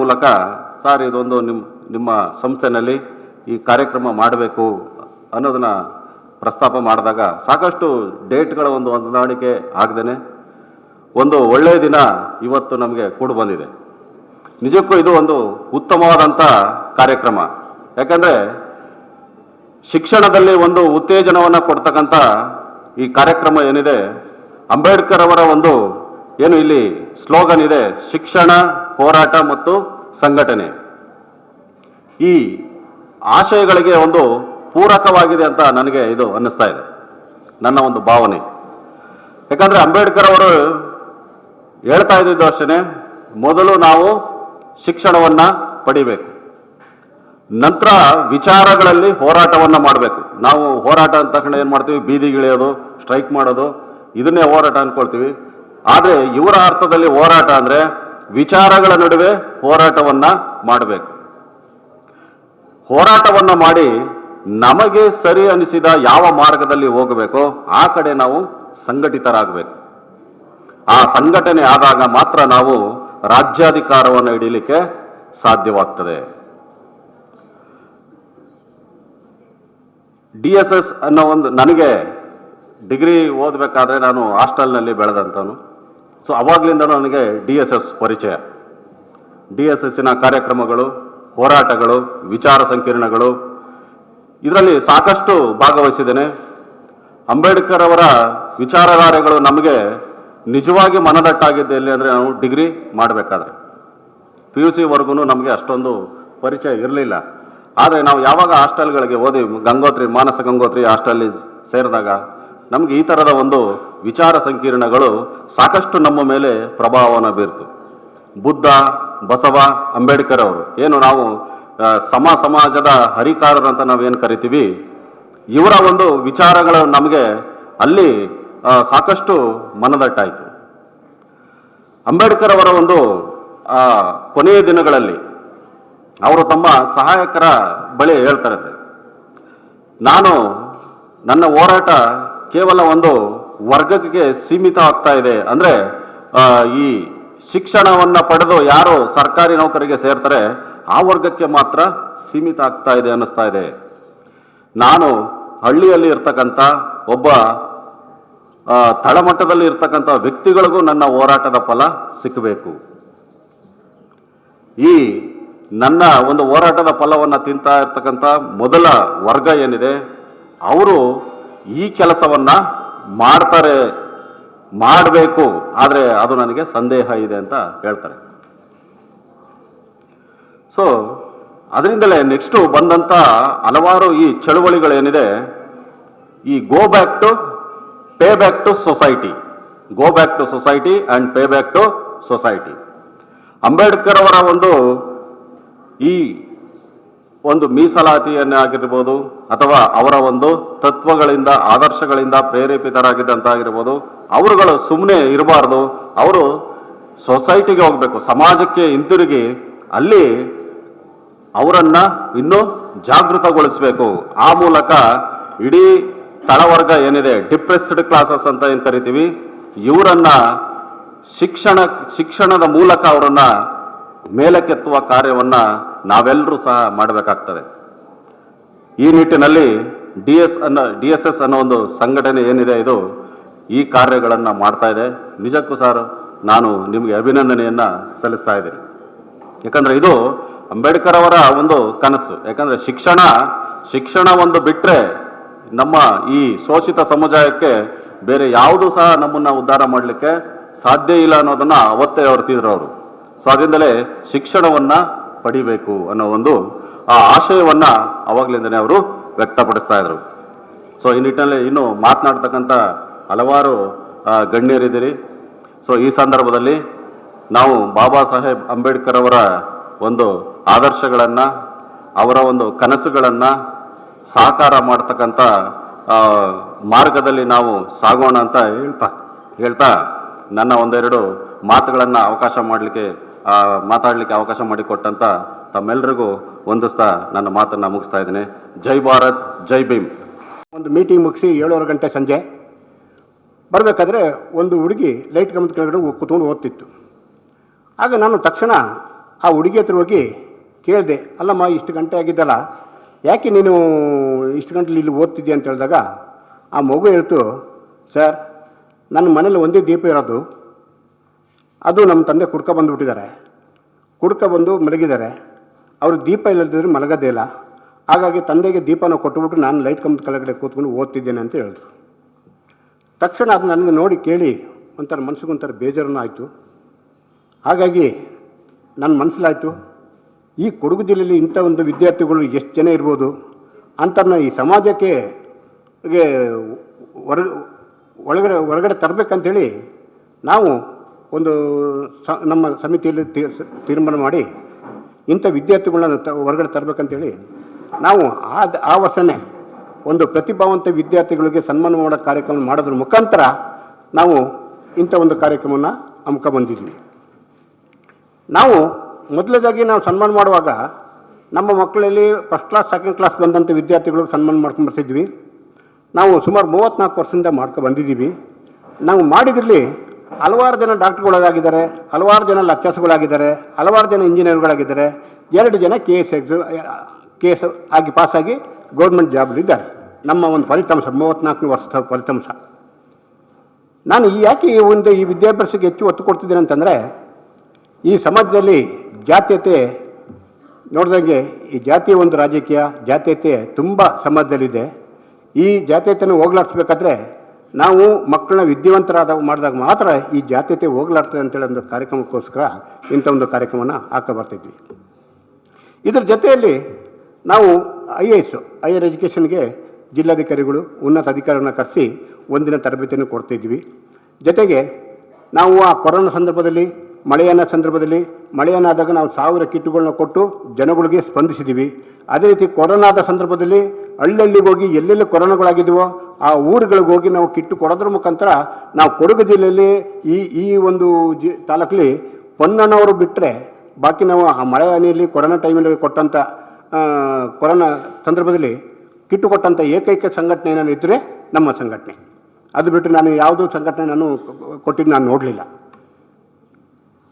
ಮೂಲಕ ಸರ್ ಇದೊಂದು ನಿಮ್ಮ ನಿಮ್ಮ ಸಂಸ್ಥೆನಲ್ಲಿ ಈ ಕಾರ್ಯಕ್ರಮ ಮಾಡಬೇಕು ಅನ್ನೋದನ್ನು ಪ್ರಸ್ತಾಪ ಮಾಡಿದಾಗ ಸಾಕಷ್ಟು ಡೇಟ್ಗಳ ಒಂದು ಹೊಂದಾಣಿಕೆ ಆಗದೇನೆ. ಒಂದು ಒಳ್ಳೆಯ ದಿನ ಇವತ್ತು ನಮಗೆ ಕೂಡು ಬಂದಿದೆ. ನಿಜಕ್ಕೂ ಇದು ಒಂದು ಉತ್ತಮವಾದಂಥ ಕಾರ್ಯಕ್ರಮ. ಯಾಕಂದರೆ ಶಿಕ್ಷಣದಲ್ಲಿ ಒಂದು ಉತ್ತೇಜನವನ್ನು ಕೊಡ್ತಕ್ಕಂಥ ಈ ಕಾರ್ಯಕ್ರಮ ಏನಿದೆ, ಅಂಬೇಡ್ಕರ್ ಅವರ ಒಂದು ಏನು ಇಲ್ಲಿ ಸ್ಲೋಗನ್ ಇದೆ? ಶಿಕ್ಷಣ, ಹೋರಾಟ ಮತ್ತು ಸಂಘಟನೆ. ಈ ಆಶಯಗಳಿಗೆ ಒಂದು ಪೂರಕವಾಗಿದೆ ಅಂತ ನನಗೆ ಇದು ಅನ್ನಿಸ್ತಾ ಇದೆ. ನನ್ನ ಒಂದು ಭಾವನೆ. ಯಾಕಂದರೆ ಅಂಬೇಡ್ಕರ್ ಅವರು ಹೇಳ್ತಾ ಇದ್ದಿದ್ದು ಅಷ್ಟೇ ಮೊದಲು ನಾವು ಶಿಕ್ಷಣವನ್ನು ಪಡಿಬೇಕು. ನಂತರ ವಿಚಾರಗಳಲ್ಲಿ ಹೋರಾಟವನ್ನು ಮಾಡಬೇಕು. ನಾವು ಹೋರಾಟ ಅಂತ ತಕ್ಷಣ ಏನು ಮಾಡ್ತೀವಿ? ಬೀದಿಗಿಳಿಯೋದು, ಸ್ಟ್ರೈಕ್ ಮಾಡೋದು, ಇದನ್ನೇ ಹೋರಾಟ ಅನ್ಕೊಳ್ತೀವಿ. ಆದರೆ ಇವರ ಅರ್ಥದಲ್ಲಿ ಹೋರಾಟ ಅಂದ್ರೆ ವಿಚಾರಗಳ ನಡುವೆ ಹೋರಾಟವನ್ನು ಮಾಡಬೇಕು. ಹೋರಾಟವನ್ನು ಮಾಡಿ ನಮಗೆ ಸರಿ ಅನಿಸಿದ ಯಾವ ಮಾರ್ಗದಲ್ಲಿ ಹೋಗಬೇಕೋ ಆ ಕಡೆ ನಾವು ಸಂಘಟಿತರಾಗಬೇಕು. ಆ ಸಂಘಟನೆ ಆದಾಗ ಮಾತ್ರ ನಾವು ರಾಜ್ಯಾಧಿಕಾರವನ್ನು ಹಿಡೀಲಿಕ್ಕೆ ಸಾಧ್ಯವಾಗ್ತದೆ. ಡಿ ಎಸ್ ಎಸ್ ಅನ್ನೋ ಒಂದು ನನಗೆ ಡಿಗ್ರಿ ಓದಬೇಕಾದ್ರೆ ನಾನು ಹಾಸ್ಟೆಲ್ನಲ್ಲಿ ಬೆಳೆದಂಥವನು. ಸೊ ಅವಾಗ್ಲಿಂದ ನನಗೆ ಡಿ ಎಸ್ ಎಸ್ ಪರಿಚಯ. ಡಿ ಎಸ್ ಎಸ್ಸಿನ ಕಾರ್ಯಕ್ರಮಗಳು, ಹೋರಾಟಗಳು, ವಿಚಾರ ಸಂಕಿರಣಗಳು, ಇದರಲ್ಲಿ ಸಾಕಷ್ಟು ಭಾಗವಹಿಸಿದ್ದೇನೆ. ಅಂಬೇಡ್ಕರ್ ಅವರ ವಿಚಾರಧಾರೆಗಳು ನಮಗೆ ನಿಜವಾಗಿ ಮನದಟ್ಟಾಗಿದ್ದು ಎಲ್ಲಿ ಅಂದರೆ ನಾವು ಡಿಗ್ರಿ ಮಾಡಬೇಕಾದ್ರೆ. ಪಿ ಯು ಸಿವರೆಗೂ ನಮಗೆ ಅಷ್ಟೊಂದು ಪರಿಚಯ ಇರಲಿಲ್ಲ. ಆದರೆ ನಾವು ಯಾವಾಗ ಹಾಸ್ಟೆಲ್ಗಳಿಗೆ ಓದಿ ಗಂಗೋತ್ರಿ, ಮಾನಸ ಗಂಗೋತ್ರಿ ಹಾಸ್ಟೆಲ್ ಸೇರಿದಾಗ ನಮಗೆ ಈ ಥರದ ಒಂದು ವಿಚಾರ ಸಂಕಿರಣಗಳು ಸಾಕಷ್ಟು ನಮ್ಮ ಮೇಲೆ ಪ್ರಭಾವವನ್ನು ಬೀರ್ತು. ಬುದ್ಧ, ಬಸವ, ಅಂಬೇಡ್ಕರ್ ಅವರು. ಏನು ನಾವು ಸಮ ಸಮಾಜದ ಹರಿಕಾರರು ಅಂತ ನಾವೇನು ಕರಿತೀವಿ? ಇವರ ಒಂದು ವಿಚಾರಗಳು ನಮಗೆ ಅಲ್ಲಿ ಸಾಕಷ್ಟು ಮನದಟ್ಟಾಯಿತು. ಅಂಬೇಡ್ಕರ್ ಅವರ ಒಂದು ಕೊನೆಯ ದಿನಗಳಲ್ಲಿ ಅವರು ತಮ್ಮ ಸಹಾಯಕರ ಬಳಿ ಹೇಳ್ತಾರಂತೆ ನಾನು ನನ್ನ ಹೋರಾಟ ಕೇವಲ ಒಂದು ವರ್ಗಕ್ಕೆ ಸೀಮಿತ ಆಗ್ತಾ ಇದೆ. ಅಂದ್ರೆ ಈ ಶಿಕ್ಷಣವನ್ನು ಪಡೆದು ಯಾರು ಸರ್ಕಾರಿ ನೌಕರಿಗೆ ಸೇರ್ತಾರೆ, ಆ ವರ್ಗಕ್ಕೆ ಮಾತ್ರ ಸೀಮಿತ ಆಗ್ತಾ ಇದೆ ಅನ್ನಿಸ್ತಾ ಇದೆ. ನಾನು ಹಳ್ಳಿಯಲ್ಲಿ ಇರ್ತಕ್ಕಂಥ ಒಬ್ಬ ತಳಮಟ್ಟದಲ್ಲಿ ಇರ್ತಕ್ಕಂಥ ವ್ಯಕ್ತಿಗಳಿಗೂ ನನ್ನ ಹೋರಾಟದ ಫಲ ಸಿಕ್ಕಬೇಕು ಈ ನನ್ನ ಒಂದು ಹೋರಾಟದ ಫಲವನ್ನು ತಿಂತಾ ಇರ್ತಕ್ಕಂಥ ಮೊದಲ ವರ್ಗ ಏನಿದೆ, ಅವರು ಈ ಕೆಲಸವನ್ನು ಮಾಡ್ತಾರೆ, ಮಾಡಬೇಕು, ಆದರೆ ಅದು ನನಗೆ ಸಂದೇಹ ಇದೆ ಅಂತ ಹೇಳ್ತಾರೆ. ಸೊ ಅದರಿಂದಲೇ ನೆಕ್ಸ್ಟು ಬಂದಂಥ ಹಲವಾರು ಈ ಚಳುವಳಿಗಳೇನಿದೆ, ಈ go back to pay back to society go back to society and pay back to society Ambedkar ಅವರ ಒಂದು ಈ ಒಂದು ಮೀಸಲಾತಿಯನ್ನೇ ಆಗಿರ್ಬೋದು ಅಥವಾ ಅವರ ಒಂದು ತತ್ವಗಳಿಂದ, ಆದರ್ಶಗಳಿಂದ ಪ್ರೇರೇಪಿತರಾಗಿದ್ದಂತಾಗಿರ್ಬೋದು. ಅವರುಗಳು ಸುಮ್ಮನೆ ಇರಬಾರ್ದು. ಅವರು ಸೊಸೈಟಿಗೆ ಹೋಗಬೇಕು, ಸಮಾಜಕ್ಕೆ ಹಿಂತಿರುಗಿ, ಅಲ್ಲಿ ಅವರನ್ನು ಇನ್ನೂ ಜಾಗೃತಗೊಳಿಸಬೇಕು. ಆ ಮೂಲಕ ಇಡೀ ತಳವರ್ಗ ಏನಿದೆ, ಡಿಪ್ರೆಸ್ಡ್ ಕ್ಲಾಸಸ್ ಅಂತ ಏನು ಕರಿತೀವಿ, ಇವರನ್ನು ಶಿಕ್ಷಣ, ಶಿಕ್ಷಣದ ಮೂಲಕ ಅವರನ್ನು ಮೇಲಕ್ಕೆತ್ತುವ ಕಾರ್ಯವನ್ನ ನಾವೆಲ್ಲರೂ ಸಹ ಮಾಡಬೇಕಾಗ್ತದೆ. ಈ ನಿಟ್ಟಿನಲ್ಲಿ ಡಿ ಎಸ್ ಅನ್ನೋ, ಡಿ ಎಸ್ ಎಸ್ ಅನ್ನೋ ಒಂದು ಸಂಘಟನೆ ಏನಿದೆ ಇದು, ಈ ಕಾರ್ಯಗಳನ್ನು ಮಾಡ್ತಾ ಇದೆ. ನಿಜಕ್ಕೂ ಸರ್, ನಾನು ನಿಮಗೆ ಅಭಿನಂದನೆಯನ್ನು ಸಲ್ಲಿಸ್ತಾ ಇದ್ದೀನಿ. ಯಾಕಂದರೆ ಇದು ಅಂಬೇಡ್ಕರ್ ಅವರ ಒಂದು ಕನಸು. ಯಾಕಂದರೆ ಶಿಕ್ಷಣ ಶಿಕ್ಷಣ ಒಂದು ಬಿಟ್ಟರೆ ನಮ್ಮ ಈ ಶೋಷಿತ ಸಮುದಾಯಕ್ಕೆ ಬೇರೆ ಯಾವುದು ಸಹ ನಮ್ಮನ್ನು ಉದ್ಧಾರ ಮಾಡಲಿಕ್ಕೆ ಸಾಧ್ಯ ಇಲ್ಲ ಅನ್ನೋದನ್ನು ಅವತ್ತೇ ಹೊರ್ತಿದ್ರು ಅವರು. ಸೊ ಅದರಿಂದಲೇ ಶಿಕ್ಷಣವನ್ನ ಪಡಿಬೇಕು ಅನ್ನೋ ಒಂದು, ಆ ಆಶಯವನ್ನ ಅವಾಗಲಿಂದನೇ ಅವರು ವ್ಯಕ್ತಪಡಿಸ್ತಾ ಇದ್ರು. ಸೊ ಈ ನಿಟ್ಟಿನಲ್ಲಿ ಇನ್ನು ಮಾತನಾಡ್ತಕ್ಕಂಥ ಹಲವಾರು ಗಣ್ಯರಿದ್ದೀರಿ. ಸೊ ಈ ಸಂದರ್ಭದಲ್ಲಿ ನಾವು ಬಾಬಾ ಸಾಹೇಬ್ ಅಂಬೇಡ್ಕರ್ ಅವರ ಒಂದು ಆದರ್ಶಗಳನ್ನು, ಅವರ ಒಂದು ಕನಸುಗಳನ್ನು ಸಾಕಾರ ಮಾಡ್ತಕ್ಕಂಥ ಮಾರ್ಗದಲ್ಲಿ ನಾವು ಸಾಗೋಣ ಅಂತ ಹೇಳ್ತಾ ಹೇಳ್ತಾ ನನ್ನ ಒಂದೆರಡು ಮಾತುಗಳನ್ನು ಅವಕಾಶ ಮಾಡಲಿಕ್ಕೆ ಮಾತಾಡಲಿಕ್ಕೆ ಅವಕಾಶ ಮಾಡಿಕೊಟ್ಟಂತ ತಮ್ಮೆಲ್ಲರಿಗೂ ವಂದಿಸ್ತಾ ನನ್ನ ಮಾತನ್ನು ಮುಗಿಸ್ತಾ ಇದ್ದೀನಿ. ಜೈ ಭಾರತ್, ಜೈ ಭೀಮ್. ಒಂದು ಮೀಟಿಂಗ್ ಮುಗಿಸಿ ಏಳುವರೆ ಗಂಟೆ ಸಂಜೆ. ಬರಬೇಕಾದ್ರೆ ಒಂದು ಹುಡುಗಿ ಲೈಟ್ ಕಂಬದ ಕೆಳಗಡೆ ಕುತ್ಕೊಂಡು ಓದ್ತಿತ್ತು. ಆಗ ನಾನು ತಕ್ಷಣ ಆ ಹುಡುಗಿ ಹತ್ರ ಹೋಗಿ ಕೇಳಿದೆ, ಅಲ್ಲಮ್ಮ, ಇಷ್ಟು ಗಂಟೆ ಆಗಿದ್ದಲ್ಲ, ಯಾಕೆ ನೀನು ಇಷ್ಟು ಗಂಟೆಲಿ ಇಲ್ಲಿ ಓದ್ತಿದ್ದೀಯ ಅಂತ ಹೇಳಿದಾಗ ಆ ಮಗು ಹೇಳ್ತು, ಸರ್, ನನ್ನ ಮನೇಲಿ ಒಂದೇ ದೀಪ ಇರೋದು ಅದು ನಮ್ಮ ತಂದೆ ಕುಡ್ಕ ಬಂದುಬಿಟ್ಟಿದ್ದಾರೆ ಕುಡ್ಕ ಬಂದು ಮಲಗಿದ್ದಾರೆ. ಅವರು ದೀಪ ಇಲ್ಲದಿದ್ರೆ ಮಲಗೋದೇ ಇಲ್ಲ. ಹಾಗಾಗಿ ತಂದೆಗೆ ದೀಪನ ಕೊಟ್ಟುಬಿಟ್ಟು ನಾನು ಲೈಟ್ ಕಂಬದ ಕೆಳಗಡೆ ಕೂತ್ಕೊಂಡು ಓದ್ತಿದ್ದೇನೆ ಅಂತ ಹೇಳಿದ್ರು. ತಕ್ಷಣ ಅದು ನನಗೆ ನೋಡಿ ಕೇಳಿ ಒಂಥರ ಮನಸ್ಸಿಗೆ ಒಂಥರ ಬೇಜಾರನೂ ಆಯಿತು. ಹಾಗಾಗಿ ನನ್ನ ಮನಸ್ಸಲಾಯಿತು ಈ ಕೊಡಗು ಜಿಲ್ಲೆಯಲ್ಲಿ ಇಂಥ ಒಂದು ವಿದ್ಯಾರ್ಥಿಗಳು ಎಷ್ಟು ಜನ ಇರ್ಬೋದು ಅಂತ ಈ ಸಮಾಜಕ್ಕೆ ಹೊರ ಒಳಗಡೆ ಹೊರಗಡೆ ತರಬೇಕಂತೇಳಿ ನಾವು ಒಂದು ಸ, ನಮ್ಮ ಸಮಿತಿಯಲ್ಲಿ ತೀರ್ ತೀರ್ಮಾನ ಮಾಡಿ ಇಂಥ ವಿದ್ಯಾರ್ಥಿಗಳನ್ನ ತ, ಹೊರಗಡೆ ತರಬೇಕಂತೇಳಿ ನಾವು ಆ ಆ ವರ್ಷನೇ ಒಂದು ಪ್ರತಿಭಾವಂತ ವಿದ್ಯಾರ್ಥಿಗಳಿಗೆ ಸನ್ಮಾನ ಮಾಡೋ ಕಾರ್ಯಕ್ರಮ ಮಾಡೋದ್ರ ಮುಖಾಂತರ ನಾವು ಇಂಥ ಒಂದು ಕಾರ್ಯಕ್ರಮವನ್ನು ಅಮ್ಮಕ ಬಂದಿದ್ವಿ. ನಾವು ಮೊದಲದಾಗಿ ನಾವು ಸನ್ಮಾನ ಮಾಡುವಾಗ ನಮ್ಮ ಮಕ್ಕಳಲ್ಲಿ ಫಸ್ಟ್ ಕ್ಲಾಸ್ ಸೆಕೆಂಡ್ ಕ್ಲಾಸ್ ಬಂದಂಥ ವಿದ್ಯಾರ್ಥಿಗಳಿಗೆ ಸನ್ಮಾನ ಮಾಡ್ಕೊಂಡು ಬರ್ತಿದ್ವಿ. ನಾವು ಸುಮಾರು ಮೂವತ್ತ್ನಾಲ್ಕು ವರ್ಷದಿಂದ ಮಾಡ್ಕೊ ಬಂದಿದ್ದೀವಿ. ನಾವು ಮಾಡಿದ್ರಲ್ಲಿ ಹಲವಾರು ಜನ ಡಾಕ್ಟ್ರುಗಳಾಗಿದ್ದಾರೆ, ಹಲವಾರು ಜನ ಲೆಕ್ಚರ್ಸ್ಗಳಾಗಿದ್ದಾರೆ ಹಲವಾರು ಜನ ಇಂಜಿನಿಯರ್ಗಳಾಗಿದ್ದಾರೆ, ಎರಡು ಜನ K S X K S ಆಗಿ ಪಾಸಾಗಿ ಗೌರ್ಮೆಂಟ್ ಜಾಬ್ಲಿದ್ದಾರೆ ನಮ್ಮ ಒಂದು ಫಲಿತಾಂಶ, ಮೂವತ್ತ್ನಾಲ್ಕನೇ ವರ್ಷದ ಫಲಿತಾಂಶ. ನಾನು ಈ ಯಾಕೆ ಈ ಒಂದು ಈ ವಿದ್ಯಾಭ್ಯಾಸಕ್ಕೆ ಹೆಚ್ಚು ಒತ್ತು ಕೊಡ್ತಿದ್ದೇನೆ ಅಂತಂದರೆ, ಈ ಸಮಾಜದಲ್ಲಿ ಜಾತ್ಯತೆ ನೋಡಿದಂಗೆ ಈ ಜಾತಿ ಒಂದು ರಾಜಕೀಯ, ಜಾತ್ಯತೆ ತುಂಬ ಸಮಾಜದಲ್ಲಿದೆ. ಈ ಜಾತ್ಯತೆಯನ್ನು ಹೋಗ್ಲಾಡಿಸ್ಬೇಕಾದ್ರೆ ನಾವು ಮಕ್ಕಳನ್ನ ವಿದ್ಯಾವಂತರಾದ ಮಾಡಿದಾಗ ಮಾತ್ರ ಈ ಜಾತ್ಯತೆ ಹೋಗ್ಲಾಡ್ತದೆ ಅಂತೇಳಿ ಒಂದು ಕಾರ್ಯಕ್ರಮಕ್ಕೋಸ್ಕರ ಇಂಥ ಒಂದು ಕಾರ್ಯಕ್ರಮನ ಹಾಕ ಬರ್ತಿದ್ವಿ ಇದರ ಜೊತೆಯಲ್ಲಿ ನಾವು ಐ ಎ ಎಸ್ ಹೈಯರ್ ಎಜುಕೇಷನ್ಗೆ ಜಿಲ್ಲಾಧಿಕಾರಿಗಳು, ಉನ್ನತ ಅಧಿಕಾರಿಗಳನ್ನ ಕರೆಸಿ ಒಂದಿನ ತರಬೇತಿಯನ್ನು ಕೊಡ್ತಿದ್ವಿ ಜೊತೆಗೆ ನಾವು ಆ ಕೊರೋನಾ ಸಂದರ್ಭದಲ್ಲಿ ಮಳೆಯನ್ನ ಸಂದರ್ಭದಲ್ಲಿ ಮಳೆಯನ್ನಾದಾಗ ನಾವು ಸಾವಿರ ಕಿಟ್ಗಳನ್ನ ಕೊಟ್ಟು ಜನಗಳಿಗೆ ಸ್ಪಂದಿಸಿದ್ದೀವಿ ಅದೇ ರೀತಿ ಕೊರೋನಾದ ಸಂದರ್ಭದಲ್ಲಿ ಹಳ್ಳಿಗೆ ಹೋಗಿ ಎಲ್ಲೆಲ್ಲಿ ಕೊರೋನಾಗಳಾಗಿದ್ವೋ ಆ ಊರುಗಳಿಗೆ ಹೋಗಿ ನಾವು ಕಿಟ್ಟು ಕೊಡೋದ್ರ ಮುಖಾಂತರ ನಾವು ಕೊಡಗು ಜಿಲ್ಲೆಯಲ್ಲಿ ಈ ಈ ಒಂದು ಜಿ, ತಾಲೂಕಲ್ಲಿ ಪೊನ್ನಣ್ಣವರು ಬಿಟ್ಟರೆ ಬಾಕಿ ನಾವು ಆ ಮಳೆ ಹನಿಯಲ್ಲಿ ಕೊರೋನಾ ಟೈಮಲ್ಲಿ ಕೊಟ್ಟಂಥ ಕೊರೋನಾ ಸಂದರ್ಭದಲ್ಲಿ ಕಿಟ್ಟು ಕೊಟ್ಟಂಥ ಏಕೈಕ ಸಂಘಟನೆ ಏನಾದ್ರು ಇದ್ದರೆ ನಮ್ಮ ಸಂಘಟನೆ. ಅದು ಬಿಟ್ಟು ನಾನು ಯಾವುದೂ ಸಂಘಟನೆ ನಾನು ಕೊಟ್ಟಿದ್ದು ನಾನು ನೋಡಲಿಲ್ಲ.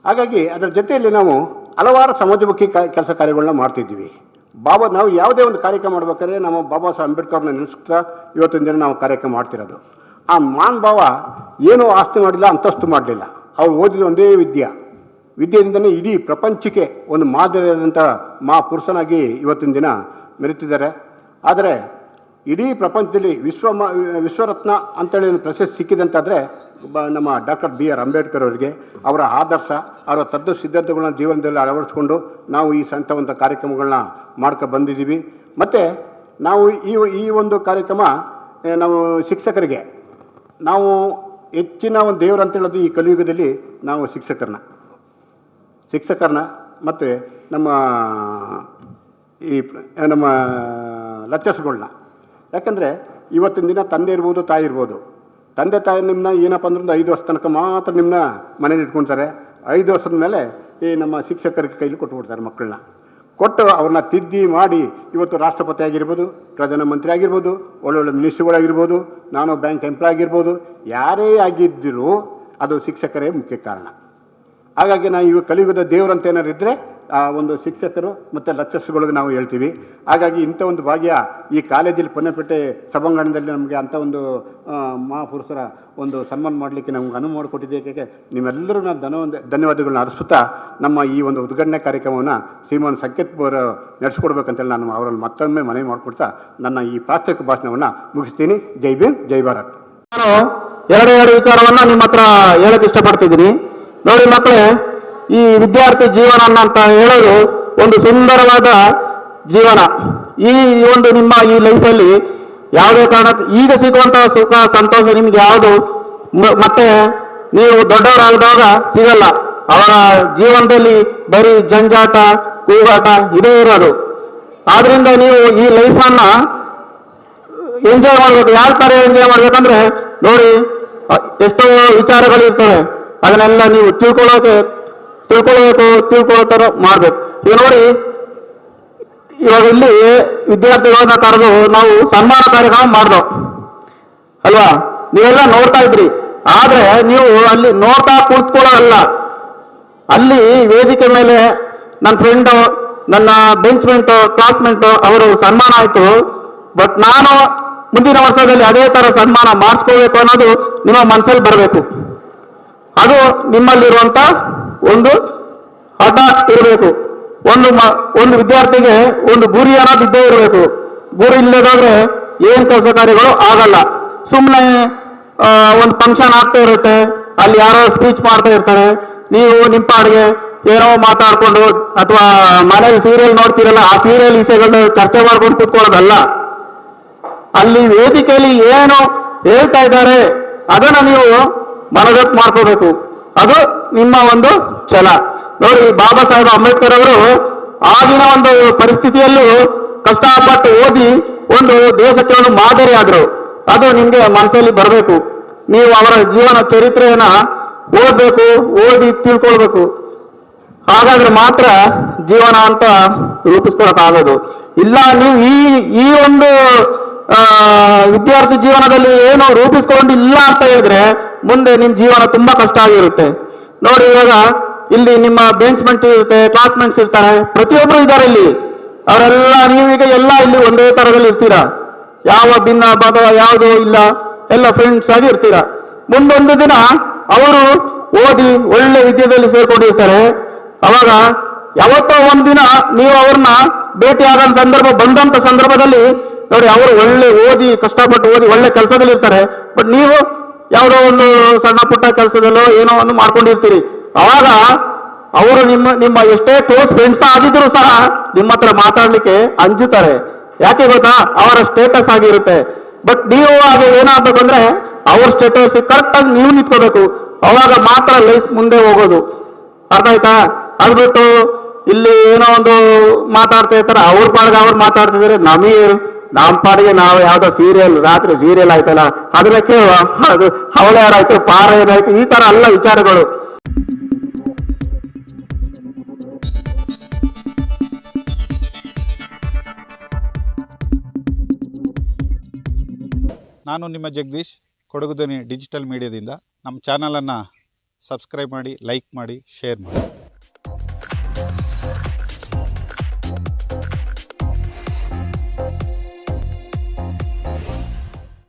ಹಾಗಾಗಿ ಅದರ ಜೊತೆಯಲ್ಲಿ ನಾವು ಹಲವಾರು ಸಮಾಜಮುಖಿ ಕೆಲಸ ಕಾರ್ಯಗಳನ್ನ ಮಾಡ್ತಿದ್ದೀವಿ. ಬಾಬಾ, ನಾವು ಯಾವುದೇ ಒಂದು ಕಾರ್ಯಕ್ರಮ ಮಾಡ್ಬೇಕಾದ್ರೆ ನಮ್ಮ ಬಾಬಾ ಸಾಹೇಬ್ ಅಂಬೇಡ್ಕರ್ನ ನೆನೆಸ್ತಾ ಇವತ್ತಿನ ದಿನ ನಾವು ಕಾರ್ಯಕ್ರಮ ಮಾಡ್ತಿರೋದು. ಆ ಮಾನ್ ಭಾವ ಏನೂ ಆಸ್ತಿ ಮಾಡಲಿಲ್ಲ ಅಂತಸ್ತು ಮಾಡಲಿಲ್ಲ. ಅವ್ರು ಓದಿದ ಒಂದೇ ವಿದ್ಯೆ. ವಿದ್ಯೆಯಿಂದನೇ ಇಡೀ ಪ್ರಪಂಚಕ್ಕೆ ಒಂದು ಮಾದರಿಯಾದಂಥ ಮಾ ಪುರುಷನಾಗಿ ಇವತ್ತಿನ ದಿನ ಮೆರೆತಿದ್ದಾರೆ. ಆದರೆ ಇಡೀ ಪ್ರಪಂಚದಲ್ಲಿ ವಿಶ್ವ ವಿಶ್ವರತ್ನ ಅಂತೇಳಿ ಪ್ರಶಸ್ತಿ ಸಿಕ್ಕಿದಂತಾದರೆ ನಮ್ಮ ಡಾಕ್ಟರ್ ಬಿ ಆರ್ ಅಂಬೇಡ್ಕರ್ ಅವರಿಗೆ ಅವರ ಆದರ್ಶ, ಅವರ ತತ್ವ ಸಿದ್ಧಾಂತಗಳನ್ನ ಜೀವನದಲ್ಲಿ ಅಳವಡಿಸ್ಕೊಂಡು ನಾವು ಈ ಸಂತವಂತ ಕಾರ್ಯಕ್ರಮಗಳನ್ನ ಮಾಡ್ಕೊ ಬಂದಿದ್ದೀವಿ. ಮತ್ತು ನಾವು ಈ ಈ ಒಂದು ಕಾರ್ಯಕ್ರಮ ನಾವು ಶಿಕ್ಷಕರಿಗೆ, ನಾವು ಹೆಚ್ಚಿನ ಒಂದು ದೇವರು ಅಂತ ಹೇಳೋದು ಈ ಕಲಿಯುಗದಲ್ಲಿ ನಾವು ಶಿಕ್ಷಕರನ್ನ. ಶಿಕ್ಷಕರನ್ನ ಮತ್ತು ನಮ್ಮ ಈ ನಮ್ಮ ಲೆಕ್ಚರ್ಸ್ಗಳನ್ನ ಯಾಕಂದರೆ ಇವತ್ತಿನ ದಿನ ತಂದೆ ಇರ್ಬೋದು, ತಾಯಿ ಇರ್ಬೋದು ತಂದೆ ತಾಯಿ ನಿಮ್ಮನ್ನ ಏನಪ್ಪ ಅಂದ್ರೆ ಒಂದು ಐದು ವರ್ಷ ತನಕ ಮಾತ್ರ ನಿಮ್ಮನ್ನ ಮನೇಲಿ ಇಟ್ಕೊಳ್ತಾರೆ ಐದು ವರ್ಷದ ಮೇಲೆ ಈ ನಮ್ಮ ಶಿಕ್ಷಕರಿಗೆ ಕೈಲಿ ಕೊಟ್ಬಿಡ್ತಾರೆ ಮಕ್ಕಳನ್ನ. ಕೊಟ್ಟು ಅವ್ರನ್ನ ತಿದ್ದಿ ಮಾಡಿ ಇವತ್ತು ರಾಷ್ಟ್ರಪತಿ ಆಗಿರ್ಬೋದು, ಪ್ರಧಾನಮಂತ್ರಿ ಆಗಿರ್ಬೋದು, ಒಳ್ಳೊಳ್ಳೆ ಮಿನಿಸ್ಟ್ರುಗಳಾಗಿರ್ಬೋದು, ನಾನು ಬ್ಯಾಂಕ್ ಎಂಪ್ಲಾಯ್ ಆಗಿರ್ಬೋದು, ಯಾರೇ ಆಗಿದ್ದರೂ ಅದು ಶಿಕ್ಷಕರೇ ಮುಖ್ಯ ಕಾರಣ. ಹಾಗಾಗಿ ನಾನು ಇವಾಗ ಕಲಿಯುಗದ ದೇವರಂತ ಏನಾರು ಇದ್ದರೆ ಆ ಒಂದು ಶಿಕ್ಷಕರು ಮತ್ತು ಲಕ್ಷಸ್ಗಳಿಗೆ ನಾವು ಹೇಳ್ತೀವಿ. ಹಾಗಾಗಿ ಇಂಥ ಒಂದು ಭಾಗ್ಯ ಈ ಕಾಲೇಜಲ್ಲಿ ಪೊನ್ನಪೇಟೆ ಸಭಾಂಗಣದಲ್ಲಿ ನಮಗೆ ಅಂಥ ಒಂದು ಮಹಾಪುರುಷರ ಒಂದು ಸನ್ಮಾನ ಮಾಡಲಿಕ್ಕೆ ನಮ್ಗೆ ಅನುವು ಮಾಡಿಕೊಟ್ಟಿದ್ದಕ್ಕೆ ನಿಮ್ಮೆಲ್ಲರೂ ನಾನು ಧನ ಧನ್ಯವಾದಗಳನ್ನ ಅರ್ಪಿಸ್ತಾ ನಮ್ಮ ಈ ಒಂದು ಉದ್ಘಾಟನೆ ಕಾರ್ಯಕ್ರಮವನ್ನು ಶ್ರೀಮಾನ್ ಸಂಕೇತ್ ಅವರು ನಡೆಸ್ಕೊಡ್ಬೇಕಂತೇಳಿ ನಾನು ಅವರಲ್ಲಿ ಮತ್ತೊಮ್ಮೆ ಮನವಿ ಮಾಡಿಕೊಡ್ತಾ ನನ್ನ ಈ ಪ್ರಾಸ್ತಾವಿಕ ಭಾಷಣವನ್ನು ಮುಗಿಸ್ತೀನಿ. ಜೈ ಭೀಮ್, ಜೈ ಭಾರತ್. ನಾನು ಎರಡು ಎರಡು ವಿಚಾರವನ್ನ ನಿಮ್ಮ ಹತ್ರ ಹೇಳಕ್ಕೆ ಇಷ್ಟಪಡ್ತಿದ್ದೀನಿ. ನೋಡಿ ಮಕ್ಕಳೇ ಈ ವಿದ್ಯಾರ್ಥಿ ಜೀವನ ಅಂತ ಹೇಳೋದು ಒಂದು ಸುಂದರವಾದ ಜೀವನ. ಈ ಒಂದು ನಿಮ್ಮ ಈ ಲೈಫಲ್ಲಿ ಯಾವುದೇ ಕಾರಣಕ್ಕೆ ಈಗ ಸಿಗುವಂತಹ ಸುಖ, ಸಂತೋಷ ನಿಮ್ಗೆ ಯಾವುದು ಮತ್ತೆ ನೀವು ದೊಡ್ಡವರಾದಾಗ ಸಿಗಲ್ಲ. ಅವರ ಜೀವನದಲ್ಲಿ ಬರೀ ಜಂಜಾಟ, ಕೂಗಾಟ ಇದೇ ಇರೋದು. ಆದ್ರಿಂದ ನೀವು ಈ ಲೈಫನ್ನ ಎಂಜಾಯ್ ಮಾಡ್ಬೇಕು. ಯಾವ ತರ ಎಂಜಾಯ್ ಮಾಡ್ಬೇಕಂದ್ರೆ ನೋಡಿ, ಎಷ್ಟೋ ವಿಚಾರಗಳು ಇರ್ತವೆ. ಅದನ್ನೆಲ್ಲ ನೀವು ತಿಳ್ಕೊಳ್ಳೋಕೆ ತಿಳ್ಕೊಳ್ಳೋಕೆ ತಿಳ್ಕೊಳ್ಳೋ ಥರ ಮಾಡ್ಬೇಕು. ಈಗ ನೋಡಿ, ಇವಾಗ ಇಲ್ಲಿ ವಿದ್ಯಾರ್ಥಿಗಳನ್ನ ಕರೆದು ನಾವು ಸನ್ಮಾನ ಕಾರ್ಯಕ್ರಮ ಮಾಡ್ದೋ. ಅಲ್ವಾ? ನೀವೆಲ್ಲ ನೋಡ್ತಾ ಇದ್ರಿ. ಆದ್ರೆ ನೀವು ಅಲ್ಲಿ ನೋಡ್ತಾ ಕೂತ್ಕೊಳ್ಳೋಲ್ಲ ಅಲ್ಲಿ. ವೇದಿಕೆ ಮೇಲೆ ನನ್ನ ಫ್ರೆಂಡು ನನ್ನ ಬೆಂಚ್ಮೆಂಟು ಕ್ಲಾಸ್ಮೆಂಟು ಅವರು ಸನ್ಮಾನ ಆಯಿತು. ಬಟ್ ನಾನು ಮುಂದಿನ ವರ್ಷದಲ್ಲಿ ಅದೇ ಥರ ಸನ್ಮಾನ ಮಾಡಿಸ್ಕೋಬೇಕು ಅನ್ನೋದು ನಿಮ್ಮ ಮನಸ್ಸಲ್ಲಿ ಬರಬೇಕು. ಅದು ನಿಮ್ಮಲ್ಲಿರುವಂತ ಒಂದು ಹಠ ಇರಬೇಕು. ಒಂದು ಒಂದು ವಿದ್ಯಾರ್ಥಿಗೆ ಒಂದು ಗುರಿ ಅನ್ನೋದು ಇದ್ದೇ ಇರಬೇಕು. ಗುರಿ ಇಲ್ಲದಾದ್ರೆ ಏನ್ ಕೆಲಸ ಕಾರ್ಯಗಳು ಆಗಲ್ಲ. ಸುಮ್ಮನೆ ಒಂದು ಫಂಕ್ಷನ್ ಆಗ್ತಾ ಇರುತ್ತೆ. ಅಲ್ಲಿ ಯಾರೋ ಸ್ಪೀಚ್ ಮಾಡ್ತಾ ಇರ್ತಾರೆ. ನೀವು ನಿಮ್ಮ ಪಾಡಿಗೆ ಏನೋ ಮಾತಾಡ್ಕೊಂಡು ಅಥವಾ ಮನೇಲಿ ಸೀರಿಯಲ್ ನೋಡ್ತೀರಲ್ಲ, ಆ ಸೀರಿಯಲ್ ವಿಷಯಗಳನ್ನ ಚರ್ಚೆ ಮಾಡ್ಕೊಂಡು ಕೂತ್ಕೊಳ್ಳೋದಲ್ಲ. ಅಲ್ಲಿ ವೇದಿಕೆಯಲ್ಲಿ ಏನು ಹೇಳ್ತಾ ಇದ್ದಾರೆ, ಅದನ್ನ ನೀವು ಮನದಟ್ಟು ಮಾಡ್ಕೋಬೇಕು. ಅದು ನಿಮ್ಮ ಒಂದು ಛಲ. ನೋಡಿ, ಬಾಬಾ ಸಾಹೇಬ್ ಅಂಬೇಡ್ಕರ್ ಅವರು ಆಗಿನ ಒಂದು ಪರಿಸ್ಥಿತಿಯಲ್ಲಿ ಕಷ್ಟಪಟ್ಟು ಓದಿ ಒಂದು ದೇಶಕ್ಕೆ ಒಂದು ಮಾದರಿ ಅದು ನಿಮ್ಗೆ ಮನಸ್ಸಲ್ಲಿ ಬರಬೇಕು. ನೀವು ಅವರ ಜೀವನ ಚರಿತ್ರೆಯನ್ನ ಓದಬೇಕು, ಓದಿ ತಿಳ್ಕೊಳ್ಬೇಕು. ಹಾಗಾದ್ರೆ ಮಾತ್ರ ಜೀವನ ಅಂತ ರೂಪಿಸ್ಕೊಳಕ್ಕಾಗೋದು ಇಲ್ಲ, ನೀವು ಈ ಈ ಒಂದು ವಿದ್ಯಾರ್ಥಿ ಜೀವನದಲ್ಲಿ ಏನು ರೂಪಿಸ್ಕೊಂಡಿಲ್ಲ ಅಂತ ಹೇಳಿದ್ರೆ ಮುಂದೆ ನಿಮ್ ಜೀವನ ತುಂಬಾ ಕಷ್ಟ ಆಗಿರುತ್ತೆ. ನೋಡಿ, ಇವಾಗ ಇಲ್ಲಿ ನಿಮ್ಮ ಬೆಂಚ್ಮೆಂಟ್ ಇರುತ್ತೆ ಕ್ಲಾಸ್ಮೆಂಟ್ಸ್ ಇರ್ತಾರೆ ಪ್ರತಿಯೊಬ್ಬರು ಇದ್ದಾರೆ ಇಲ್ಲಿ. ಅವರೆಲ್ಲ ನೀವೀಗ ಎಲ್ಲ ಇಲ್ಲಿ ಒಂದೇ ತರದಲ್ಲಿ ಇರ್ತೀರಾ? ಯಾವ ಭಿನ್ನ ಬದ ಯಾವುದೋ ಇಲ್ಲ, ಎಲ್ಲ ಫ್ರೆಂಡ್ಸ್ ಆಗಿ ಇರ್ತೀರಾ? ಮುಂದೊಂದು ದಿನ ಅವರು ಓದಿ ಒಳ್ಳೆ ವಿದ್ಯೆಯಲ್ಲಿ ಸೇರ್ಕೊಂಡಿರ್ತಾರೆ. ಅವಾಗ ಯಾವತ್ತೋ ಒಂದಿನ ನೀವು ಅವ್ರನ್ನ ಭೇಟಿಯಾದ ಸಂದರ್ಭ, ಬಂದಂತ ಸಂದರ್ಭದಲ್ಲಿ ನೋಡಿ, ಅವರು ಒಳ್ಳೆ ಓದಿ, ಕಷ್ಟಪಟ್ಟು ಓದಿ ಒಳ್ಳೆ ಕೆಲಸದಲ್ಲಿ ಇರ್ತಾರೆ ಬಟ್ ನೀವು ಯಾವುದೋ ಒಂದು ಸಣ್ಣ ಪುಟ್ಟ ಕೆಲಸದಲ್ಲೋ ಏನೋ ಒಂದು ಮಾಡ್ಕೊಂಡಿರ್ತೀರಿ. ಅವಾಗ ಅವರು ನಿಮ್ಮ ನಿಮ್ಮ ಎಷ್ಟೇ ಕ್ಲೋಸ್ ಫ್ರೆಂಡ್ಸ್ ಆಗಿದ್ರು ಸಹ ನಿಮ್ಮ ಹತ್ರ ಮಾತಾಡ್ಲಿಕ್ಕೆ ಅಂಜುತ್ತಾರೆ. ಯಾಕೆ ಗೊತ್ತಾ? ಅವರ ಸ್ಟೇಟಸ್ ಆಗಿರುತ್ತೆ. ಬಟ್ ನೀವು ಅದು ಏನಾಗ್ಬೇಕು ಅಂದ್ರೆ ಅವ್ರ ಸ್ಟೇಟಸ್ ಕರೆಕ್ಟ್ ಆಗಿ ನೀವು ನಿಂತ್ಕೋಬೇಕು. ಅವಾಗ ಮಾತ್ರ ಲೈಫ್ ಮುಂದೆ ಹೋಗೋದು. ಅರ್ಥ ಆಯ್ತಾ? ಅದ್ಬಿಟ್ಟು ಇಲ್ಲಿ ಏನೋ ಒಂದು ಮಾತಾಡ್ತಾ ಇರ್ತಾರೆ. ಅವ್ರ ಪಾಡ್ಗೆ ಅವ್ರು ಮಾತಾಡ್ತಿದ್ರೆ. ನಮಗೆ ನಮ್ಮ ಪಾಡಿಗೆ ನಾವು ಯಾವ್ದೋ ಸೀರಿಯಲ್, ರಾತ್ರಿ ಸೀರಿಯಲ್ ಆಯ್ತಲ್ಲ ಕೇಳುವ. ಅದು ಅವಳ ಯಾರಾಯ್ತು ಪಾರ ಏನಾಯ್ತು, ಈ ತರ ಅಲ್ಲ ವಿಚಾರಗಳು. ನಾನು ನಿಮ್ಮ ಜಗದೀಶ್, ಕೊಡಗು ಧ್ವನಿ ಡಿಜಿಟಲ್ ಮೀಡಿಯಾದಿಂದ. ನಮ್ಮ ಚಾನಲನ್ನು ಸಬ್ಸ್ಕ್ರೈಬ್ ಮಾಡಿ, ಲೈಕ್ ಮಾಡಿ, ಶೇರ್ ಮಾಡಿ.